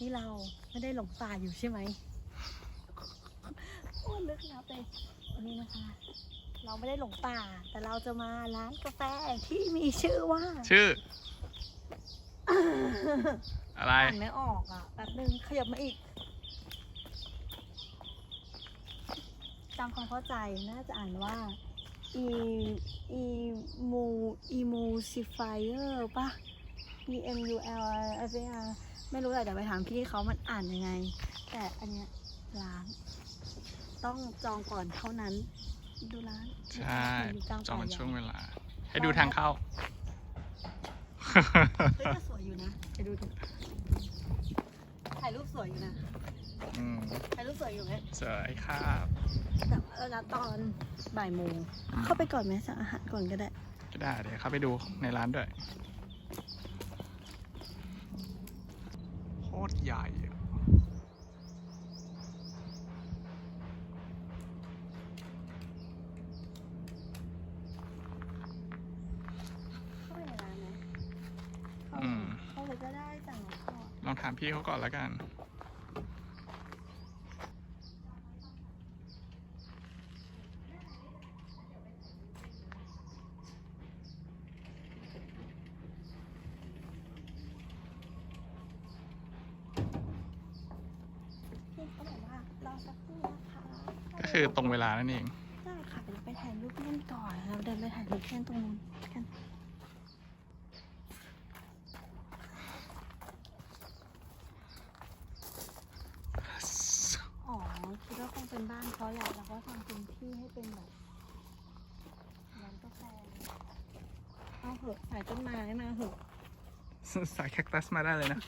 นี่เราไม่ได้หลงป่าอยู่ใช่ไหมโอ้ลึกนะไปวันนี้นะคะ เราไม่ได้หลงป่า แต่เราจะมาร้านกาแฟที่มีชื่อว่า ชื่อ อะไรอ่านไม่ออกอะแป๊บนึงขยับมาอีกตามความเข้าใจน่าจะอ่านว่า e e mu emulsifier ปะ e m u l i f r ไม่รู้แต่เดี๋ยวไปถามพี่เขามันอ่านยังไง แต่อันเนี้ยร้าน ต้องจองก่อนเท่านั้น ดูร้านใช่มีกลางจองเป็นป่าช่วงใหญ่เวลา ให้ดูทางเข้าเฮ้ยก็สวยอยู่นะไปดูดิถ่ายรูปสวยอยู่นะอืมถ่ายรูปสวยอยู่ไหมสวยครับแต่เวลาตอนบ่ายโมงเข้าไปก่อนไหมสั่งอาหารก่อนก็ได้ก็ได้เดี๋ยวเข้าไปดูในร้านด้วย โค ตรใหญ่อะเข้าไปในร้านไหมเข้าอืม เข้าไปก็ได้สั่งก่อนลองถามพี่เขาก่อนแล้วกัน พี่เขาบอกว่ารอสักครู่นะคะ ก็คือตรงเวลานั่นเองได้ค่ะเดี๋ยวไปถ่ายรูปเล่นก่อนเราเดินไปถ่ายรูปเล่นตรงนู้นกันอ๋อคิดว่าคงเป็นบ้านเขาแหละแล้วก็ทำพื้นที่ให้เป็นแบบร้านกาแฟเอาเหอะใส่ต้นไม้มาเหอะ สายแคคตัสมาได้เลยนะ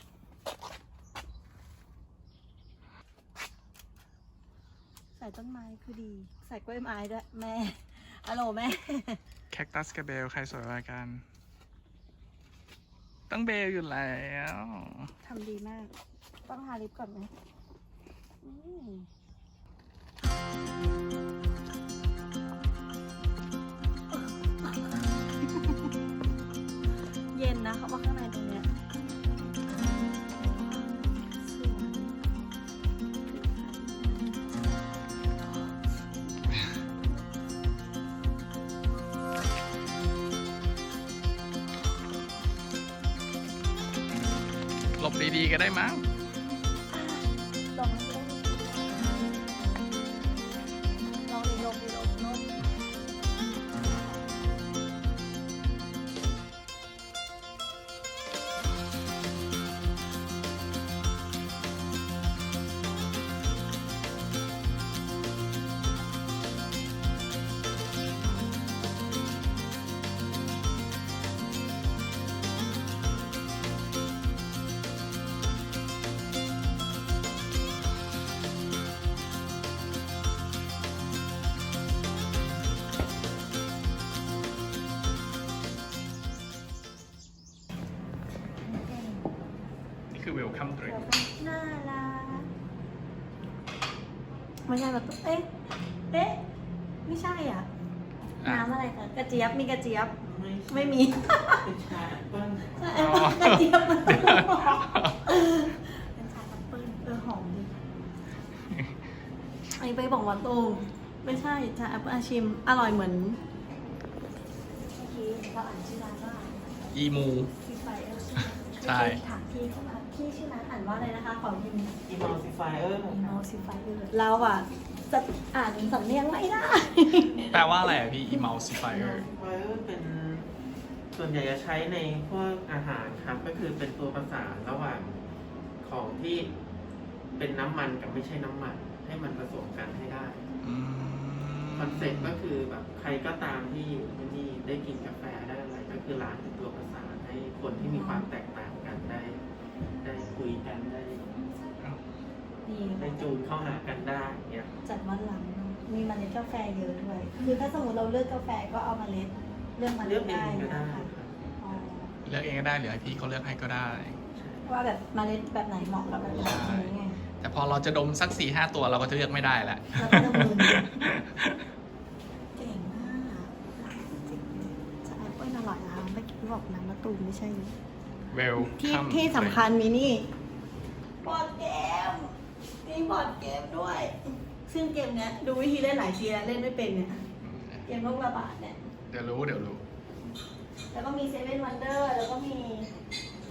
ใส่ ต้นไม้คือดี ใส่กล้วยไม้ด้วยแม่อะโหลแม่ แคคตัสกับเบล ใครสวยกว่ากัน ต้องเบลอยู่แล้วทำดีมาก ต้องทาลิปก่อนไหมอืมเย็นนะเขาว่าข้างใน ดีๆกันได้มั้ง welcome drink น่ารักไม่ใช่แบบเอ๊ะเอ๊ะไม่ใช่อะ อะ น้ำอะไรคะกระเจี๊ยบมีกระเจี๊ยบไม่มีเป็นชาแอปเปิ้ลเอ๊ะกระเจี๊ยบมันต้องบอกเป็นชาแอปเปิ้ลเออหอมดีไอ้ไปบอกว่าตูมไม่ใช่ชาแอปเปิ้ลอาชิม อร่อยเหมือนเมื่อกี้เราอ่านชื่อร้านว่าอีมู ซีไฟเออร์ใช่ ถามพี่เข้ามา พี่ชื่อร้านอ่านว่าอะไรนะคะขอยิมอีมอลซิฟายเออร์อีโมซิไฟเออร์เราอะจะอ่านสำเนียงไม่ได้ แปลว่าอะไรอะพี่ emulsifier อีมอลซิฟายเออร์เป็นส่วนใหญ่จะใช้ในพวกอาหารครับ ก็คือเป็นตัวประสานระหว่างของที่เป็นน้ำมันกับไม่ใช่น้ำมัน ให้มันผสมกันให้ได้อืมคอนเซ็ปต์ก็คือแบบใครก็ตามที่อยู่ที่นี่ได้กินกาแฟได้อะไรก็คือร้านเป็นตัวประสานให้คนที่มีความแตก ได้จูนเข้าหากันได้เนี่ยจัดวันหลังเนอะมีเมล็ดกาแฟเยอะด้วย คือถ้าสมมติเราเลือกกาแฟก็เอาเมล็ดเลือกเมเลืล็อดกเอได้งก็นะได้คะครับอ๋อเลือกเองก็ได้หรือให้พี่เขาเลือกให้ก็ได้ ว่าแบบเมล็ดแบบไหนเหมาะกับแบบไหนอย่างเงี้ยแต่พอเราจะดมสักสี่ห้าตัวเราก็จะเลือกไม่ได้แหละ แล้วก็จะมึนเก่งมากจริงๆจะแอปเปิ้ลอร่อยนะคะเมื่อกี้บอกน้ำมะตูมไม่ใช่ welcome ที่ที่สำคัญมีนี่บอร์ดเก มมีบอร์ดเกมด้วย ซึ่งเกมเนี้ยดูวิธีเล่นหลายทีแล้วเล่นไม่เป็นเนี่ยเกมโรคระบาดเนี่ย เดี๋ยวรู้เดี๋ยวรู้ แล้วก็มีเซเว่นวันเดอร์แล้วก็มี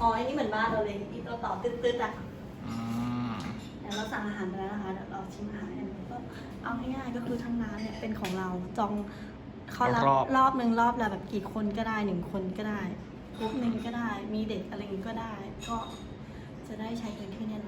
อ๋ออันนี้เหมือนบ้านเราเลยอีตัวต่อตึ๊ดๆอะอืมเดี๋ยวเราสั่งอาหารไปแล้วนะคะเดี๋ยวเราชิมอาหารกันก็เอาง่ายๆก็คือทั้งร้านเนี่ยเป็นของเราจองเขารับรอบหนึ่งรอบละแบบกี่คนก็ได้หนึ่งคนก็ได้กรุ๊ปหนึ่งก็ได้ มีเด็กอะไรอย่างงี้ก็ได้ ก็จะได้ใช้พื้นที่ในร้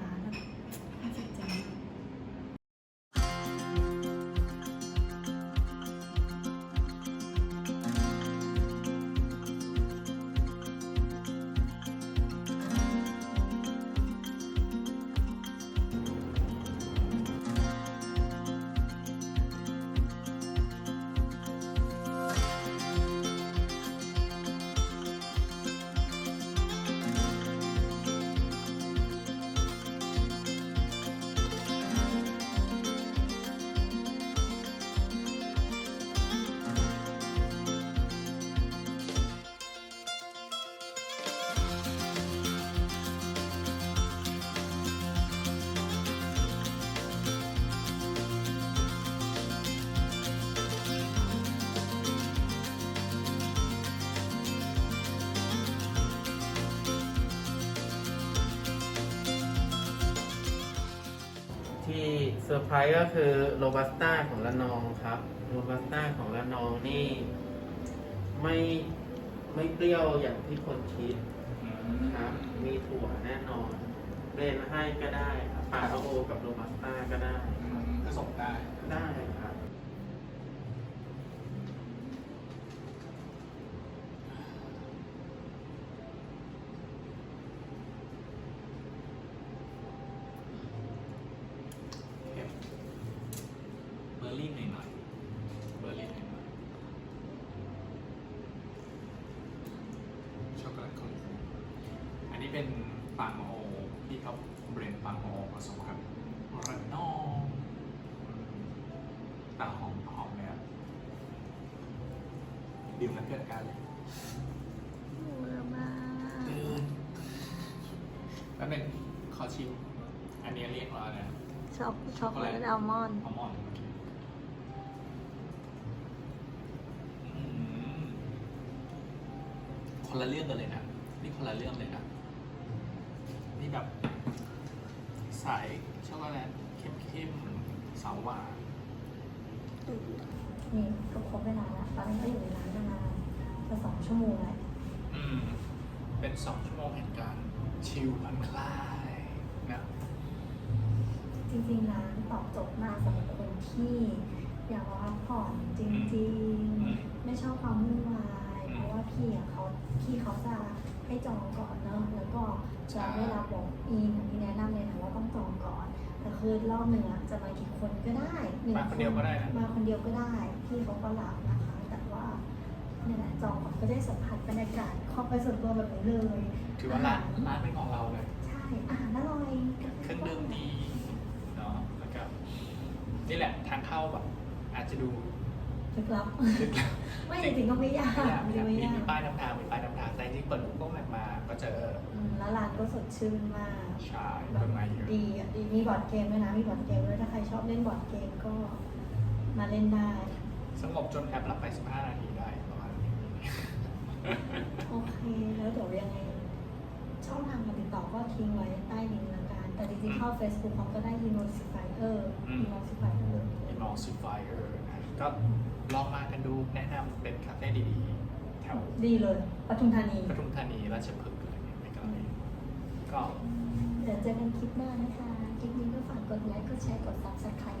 ที่เซอร์ไพรส์ก็คือโรบัสต้าของละนองครับโรบัสต้าของละนองนี่ ไม่ไม่เปรี้ยวอย่างที่คนคิดอืมครับ มีถั่วแน่นอนเบรนด์ให้ก็ได้ครับปาโอกับโรบัสต้าก็ได้อืมผสมได้ ได้ครับ เค็มเบอร์รี่หน่อยหน่อยๆเบอร์รี่หน่อยหน่อยช็อกโกแลตคอนอันนี้ เป็นปังโอที่เขาเบรนด์ปังโอผสมกับระนองอืมแต่หอมหอมเลยอะดื่มแล้วเกิดอาการเลยเวอร์มากแล้วเป็นขอชิม อันนี้เรียกว่าอะไรนะช็อกช็อกโกแลตอัลมอนด์อัลมอนด์อืมคนละเรื่องกันเลยนะ นี่คนละเรื่องเลยนะนี่ แบบใสช็อกโกแลตเข้มๆสาวหวาน นี่ก็ครบเวลาแล้วตอนนี้ก็อยู่ในร้านประมาณจะสองชั่วโมงแล้วอืม เป็นสองชั่วโมงแห่งการชิลผ่อนคลายนะ จริงๆร้านตอบโจทย์มากสำหรับคนที่ อยากมาพักผ่อนจริงอืมๆไม่ชอบความวุ่นวายอืมเพราะว่าพี่อะเขาพี่เขาจะให้จองก่อนเนอะแล้วก็จะได้รับบอกอีนอันนี้แนะนำเลยนะว่าต้องจองก่อนแต่คือรอบหนึ่งอะจะมากี่คนก็ได้หงมาคนเดียวก็ได้นะมาคนเดียวก็ได้พี่เขาก็รับนะคะ แต่ว่าเนี่ยแหละจองก่อนก็ได้สัมผัสบรรยากาศความเป็นส่วนตัวแบบนี้เลยถือว่าร้านร้านเป็นของเราเลยใช่อาหารอร่อยเครื่องดื่มดีเนาะแล้วก็นี่แหละทางเข้าแบบอาจจะดู ลึกลับลึกลับ ไม่จริงๆก็ไม่ยากไม่ยากไม่ไม่ยากมีไม่ยากมีป้ายนำทางมีป้ายนำทางแต่จริงๆเปิด Google Map มาก็เจออืมแล้วร้านก็สดชื่นมากใช่แบต้บนไม้เยอะดีอะดีมีบอร์ดเกมด้วยนะมีบอร์ดเกมด้วยถ้าใครชอบเล่นบอร์ดเกมก็มาเล่นได้ สงบจนแอปรับไป 15 นาทีได้ประมาณนี้โอเค แล้วเดี๋ยวยังไงช่องทางการติดต่อก็ทิ้งไว้ใต้ลิงก์ละกัน แต่จริงๆเข้า Facebook เขาก็ได้ Emulsifier อืม Emulsifier Emulsifier นะ ก็ลองมากันดูแนะนำเป็นคาเฟ่ดีๆ แถวดีเลยปทุมธานี ปทุมธานีราชพฤกษ์อะไรเงี้ยไม่ไกลก็ เดี๋ยวเจอกันคลิปหน้านะคะ คลิปนี้ก็ฝากกดไลค์ กดแชร์ กด subscribe ให้ด้วยนะ